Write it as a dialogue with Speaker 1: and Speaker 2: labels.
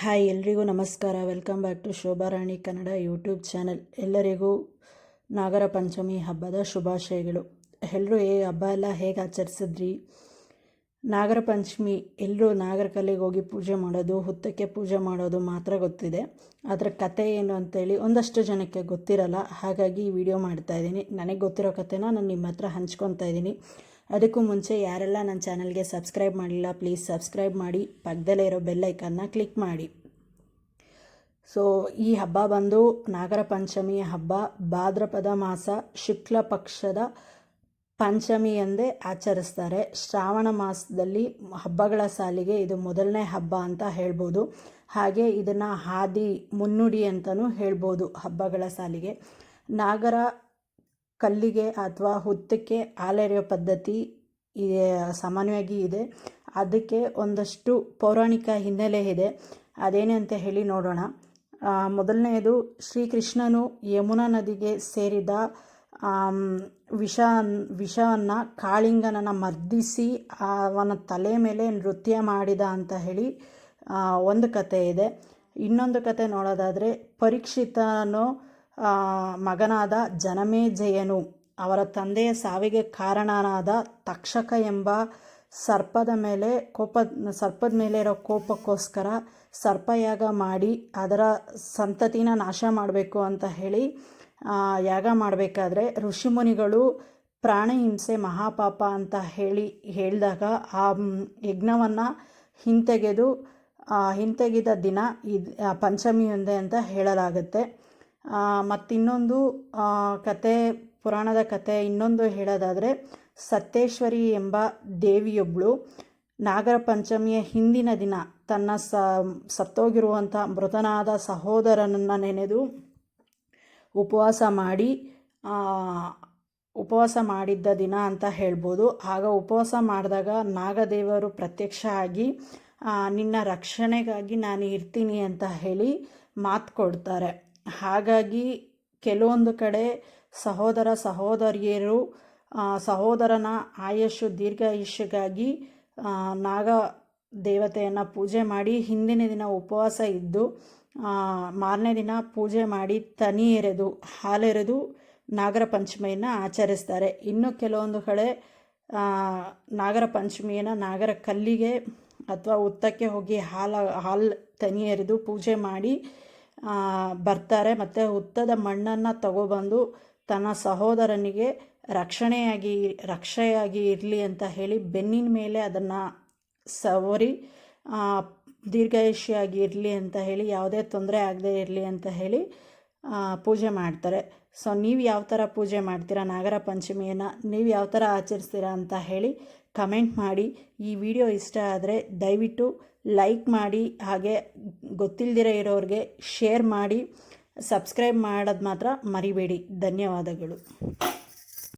Speaker 1: Hi, ಎಲ್ರಿಗೂ ನಮಸ್ಕಾರ. Welcome back to Shobharani Kannada YouTube channel. ಎಲ್ಲರಿಗೂ ನಾಗರ ಪಂಚಮಿ ಹಬ್ಬದ ಶುಭಾಶಯಗಳು. ಎಲ್ಲರೂ ಏ ಹಬ್ಬ ಎಲ್ಲ ಹೇಗೆ ಆಚರಿಸಿದ್ರಿ? ನಾಗರ ಪಂಚಮಿ ಎಲ್ಲರೂ ನಾಗರ ಹೋಗಿ ಪೂಜೆ ಮಾಡೋದು, ಹುತ್ತಕ್ಕೆ ಪೂಜೆ ಮಾಡೋದು ಮಾತ್ರ ಗೊತ್ತಿದೆ. ಅದರ ಕತೆ ಏನು ಅಂತೇಳಿ ಒಂದಷ್ಟು ಜನಕ್ಕೆ ಗೊತ್ತಿರಲ್ಲ. ಹಾಗಾಗಿ ಈ ವಿಡಿಯೋ ಮಾಡ್ತಾ ಇದ್ದೀನಿ. ನನಗೆ ಗೊತ್ತಿರೋ ಕಥೆನ ನಾನು ನಿಮ್ಮ ಹತ್ರ ಹಂಚ್ಕೊತಾ ಇದ್ದೀನಿ. ಅದಕ್ಕೂ ಮುಂಚೆ ಯಾರೆಲ್ಲ ನನ್ನ ಚಾನಲ್ಗೆ ಸಬ್ಸ್ಕ್ರೈಬ್ ಮಾಡಿಲ್ಲ, ಪ್ಲೀಸ್ ಸಬ್ಸ್ಕ್ರೈಬ್ ಮಾಡಿ. ಪಕ್ಕದಲ್ಲೇ ಇರೋ ಬೆಲ್ಲೈಕನ್ನ ಕ್ಲಿಕ್ ಮಾಡಿ. ಸೊ, ಈ ಹಬ್ಬ ಬಂದು ನಾಗರ ಪಂಚಮಿಯ ಹಬ್ಬ, ಭಾದ್ರಪದ ಮಾಸ, ಶುಕ್ಲ ಪಕ್ಷದ ಪಂಚಮಿ ಎಂದೇ ಆಚರಿಸ್ತಾರೆ. ಶ್ರಾವಣ ಮಾಸದಲ್ಲಿ ಹಬ್ಬಗಳ ಸಾಲಿಗೆ ಇದು ಮೊದಲನೇ ಹಬ್ಬ ಅಂತ ಹೇಳ್ಬೋದು. ಹಾಗೆ ಇದನ್ನು ಹಾದಿ ಮುನ್ನುಡಿ ಅಂತಲೂ ಹೇಳ್ಬೋದು ಹಬ್ಬಗಳ ಸಾಲಿಗೆ. ನಾಗರ ಕಲ್ಲಿಗೆ ಅಥವಾ ಹುತ್ತಕ್ಕೆ ಹಾಲೆರೆಯೋ ಪದ್ಧತಿ ಸಾಮಾನ್ಯವಾಗಿ ಇದೆ. ಅದಕ್ಕೆ ಒಂದಷ್ಟು ಪೌರಾಣಿಕ ಹಿನ್ನೆಲೆ ಇದೆ. ಅದೇನೇ ಅಂತ ಹೇಳಿ ನೋಡೋಣ. ಮೊದಲನೆಯದು, ಶ್ರೀಕೃಷ್ಣನು ಯಮುನಾ ನದಿಗೆ ಸೇರಿದ ವಿಷ, ವಿಷವನ್ನು ಕಾಳಿಂಗನನ್ನು ಮರ್ದಿಸಿ ಅವನ ತಲೆ ಮೇಲೆ ನೃತ್ಯ ಮಾಡಿದ ಅಂತ ಹೇಳಿ ಒಂದು ಕತೆ ಇದೆ. ಇನ್ನೊಂದು ಕತೆ ನೋಡೋದಾದರೆ, ಪರೀಕ್ಷಿತನು ಮಗನಾದ ಜನಮೇಜಯನು ಅವರ ತಂದೆಯ ಸಾವಿಗೆ ಕಾರಣನಾದ ತಕ್ಷಕ ಎಂಬ ಸರ್ಪದ ಮೇಲೆ ಕೋಪ, ಸರ್ಪದ ಮೇಲೆ ಇರೋ ಕೋಪಕ್ಕೋಸ್ಕರ ಸರ್ಪಯಾಗ ಮಾಡಿ ಅದರ ಸಂತತಿನ ನಾಶ ಮಾಡಬೇಕು ಅಂತ ಹೇಳಿ ಯಾಗ ಮಾಡಬೇಕಾದ್ರೆ ಋಷಿಮುನಿಗಳು ಪ್ರಾಣ ಹಿಂಸೆ ಮಹಾಪಾಪ ಅಂತ ಹೇಳಿ ಹೇಳಿದಾಗ ಆ ಯಜ್ಞವನ್ನು ಹಿಂತೆಗೆದು ಹಿಂತೆಗೆದ ದಿನ ಇದು ಪಂಚಮಿ ಒಂದೇ ಅಂತ ಹೇಳಲಾಗುತ್ತೆ. ಮತ್ತಿನ್ನೊಂದು ಕತೆ ಪುರಾಣದ ಕತೆ ಇನ್ನೊಂದು ಹೇಳೋದಾದರೆ, ಸತ್ಯೇಶ್ವರಿ ಎಂಬ ದೇವಿಯೊಬ್ಬಳು ನಾಗರ ಪಂಚಮಿಯ ಹಿಂದಿನ ದಿನ ತನ್ನ ಸ, ಸತ್ತೋಗಿರುವಂಥ ಮೃತನಾದ ಸಹೋದರನನ್ನು ನೆನೆದು ಉಪವಾಸ ಮಾಡಿ ಉಪವಾಸ ಮಾಡಿದ್ದ ದಿನ ಅಂತ ಹೇಳ್ಬೋದು. ಆಗ ಉಪವಾಸ ಮಾಡಿದಾಗ ನಾಗದೇವರು ಪ್ರತ್ಯಕ್ಷ ಆಗಿ ನಿನ್ನ ರಕ್ಷಣೆಗಾಗಿ ನಾನು ಇರ್ತೀನಿ ಅಂತ ಹೇಳಿ ಮಾತು ಕೊಡ್ತಾರೆ. ಹಾಗಾಗಿ ಕೆಲವೊಂದು ಕಡೆ ಸಹೋದರ ಸಹೋದರಿಯರು ಸಹೋದರನ ಆಯಸ್ಸು ದೀರ್ಘಾಯುಷ್ಯಗಾಗಿ ನಾಗ ದೇವತೆಯನ್ನು ಪೂಜೆ ಮಾಡಿ ಹಿಂದಿನ ದಿನ ಉಪವಾಸ ಇದ್ದು ಮಾರನೇ ದಿನ ಪೂಜೆ ಮಾಡಿ ತನಿ ಎರೆದು ಹಾಲೆರೆದು ನಾಗರ ಪಂಚಮಿಯನ್ನು ಆಚರಿಸ್ತಾರೆ. ಇನ್ನು ಕೆಲವೊಂದು ಕಡೆ ನಾಗರ ಪಂಚಮಿಯನ್ನು ನಾಗರ ಕಲ್ಲಿಗೆ ಅಥವಾ ಉತ್ತಕ್ಕೆ ಹೋಗಿ ಹಾಲು ಹಾಲು ತನಿ ಎರೆದು ಪೂಜೆ ಮಾಡಿ ಬರ್ತಾರೆ. ಮತ್ತು ಹುತ್ತದ ಮಣ್ಣನ್ನು ತಗೊಬಂದು ತನ್ನ ಸಹೋದರನಿಗೆ ರಕ್ಷಣೆಯಾಗಿ, ರಕ್ಷೆಯಾಗಿ ಇರಲಿ ಅಂತ ಹೇಳಿ ಬೆನ್ನಿನ ಮೇಲೆ ಅದನ್ನು ಸವರಿ ದೀರ್ಘಾಯುಷಿಯಾಗಿ ಇರಲಿ ಅಂತ ಹೇಳಿ, ಯಾವುದೇ ತೊಂದರೆ ಆಗದೆ ಇರಲಿ ಅಂತ ಹೇಳಿ ಪೂಜೆ ಮಾಡ್ತಾರೆ. ಸೊ ನೀವು ಯಾವ ಥರ ಪೂಜೆ ಮಾಡ್ತೀರಾ? ನಾಗರ ಪಂಚಮಿಯನ್ನು ನೀವು ಯಾವ ಥರ ಆಚರಿಸ್ತೀರಾ ಅಂತ ಹೇಳಿ ಕಮೆಂಟ್ ಮಾಡಿ. ಈ ವಿಡಿಯೋ ಇಷ್ಟ ಆದರೆ ದಯವಿಟ್ಟು ಲೈಕ್ ಮಾಡಿ, ಹಾಗೆ ಗೊತ್ತಿಲ್ಲದಿರೋ ಇರೋರಿಗೆ ಶೇರ್ ಮಾಡಿ. ಸಬ್ಸ್ಕ್ರೈಬ್ ಮಾಡೋದು ಮಾತ್ರ ಮರಿಬೇಡಿ. ಧನ್ಯವಾದಗಳು.